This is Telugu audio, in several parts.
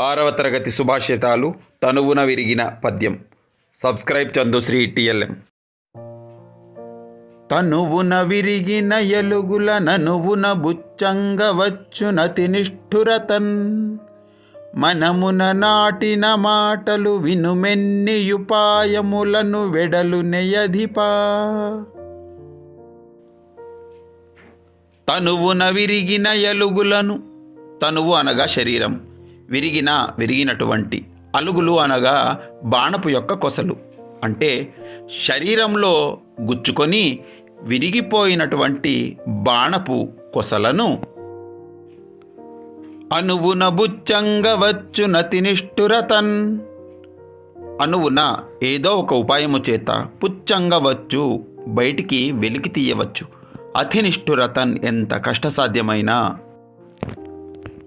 ఆరవ తరగతి సుభాషితాలు తనువున విరిగిన పద్యం. సబ్స్క్రైబ్ చందుశ్రీ టిఎల్ఎం తనువున విరిగిన ఎలుగుల ననువున బుచ్చంగ వచ్చునతి నిష్ఠురతన్ మనమున నాటిన మాటలు వినుమెన్నియుపాయములను వెడలు నెయధిపా తనువున విరిగిన ఎలుగులను తనువు అనగా శరీరం. విరిగిన విరిగినటువంటి అలుగులు అనగా బాణపు యొక్క కొసలు. అంటే శరీరంలో గుచ్చుకొని విరిగిపోయినటువంటి బాణపు కొసలను అనువున బుచ్చంగ వచ్చునతి నిష్ఠురతన్. అనువున ఏదో ఒక ఉపాయము చేత పుచ్చంగవచ్చు బయటికి వెలికి తీయవచ్చు. అతినిష్ఠురతన్ ఎంత కష్టసాధ్యమైనా.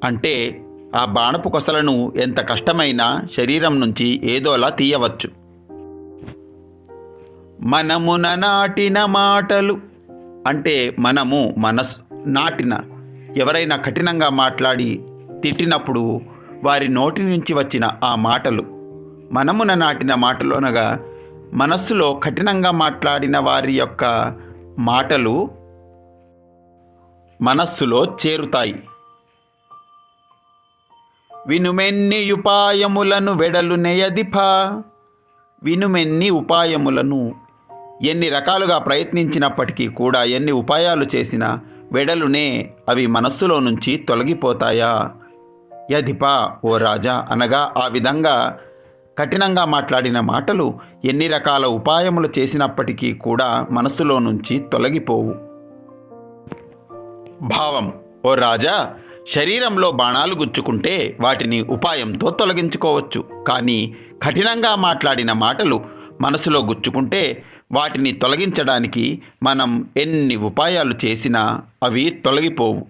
అంటే ఆ బాణపు కొసలను ఎంత కష్టమైనా శరీరం నుంచి ఏదోలా తీయవచ్చు. మనమున నాటిన మాటలు అంటే మనము మనస్ నాటిన ఎవరైనా కఠినంగా మాట్లాడి తిట్టినప్పుడు వారి నోటి నుంచి వచ్చిన ఆ మాటలు. మనమున నాటిన మాటలు అనగా మనస్సులో కఠినంగా మాట్లాడిన వారి యొక్క మాటలు మనస్సులో చేరుతాయి. వినుమెన్ని ఉపాయములను వెడలు నెయదిఫ వినుమెన్ని ఉపాయములను ఎన్ని రకాలుగా ప్రయత్నించినప్పటికీ కూడా ఎన్ని ఉపాయాలు చేసినా వెడలునే అవి మనస్సులో నుంచి తొలగిపోతాయా? యధిపా ఓ రాజా అనగా ఆ విధంగా కఠినంగా మాట్లాడిన మాటలు ఎన్ని రకాల ఉపాయములు చేసినప్పటికీ కూడా మనస్సులో నుంచి తొలగిపోవు. భావం ఓ రాజా శరీరంలో బాణాలు గుచ్చుకుంటే వాటిని ఉపాయంతో తొలగించుకోవచ్చు. కానీ కఠినంగా మాట్లాడిన మాటలు మనసులో గుచ్చుకుంటే వాటిని తొలగించడానికి మనం ఎన్ని ఉపాయాలు చేసినా అవి తొలగిపోవు.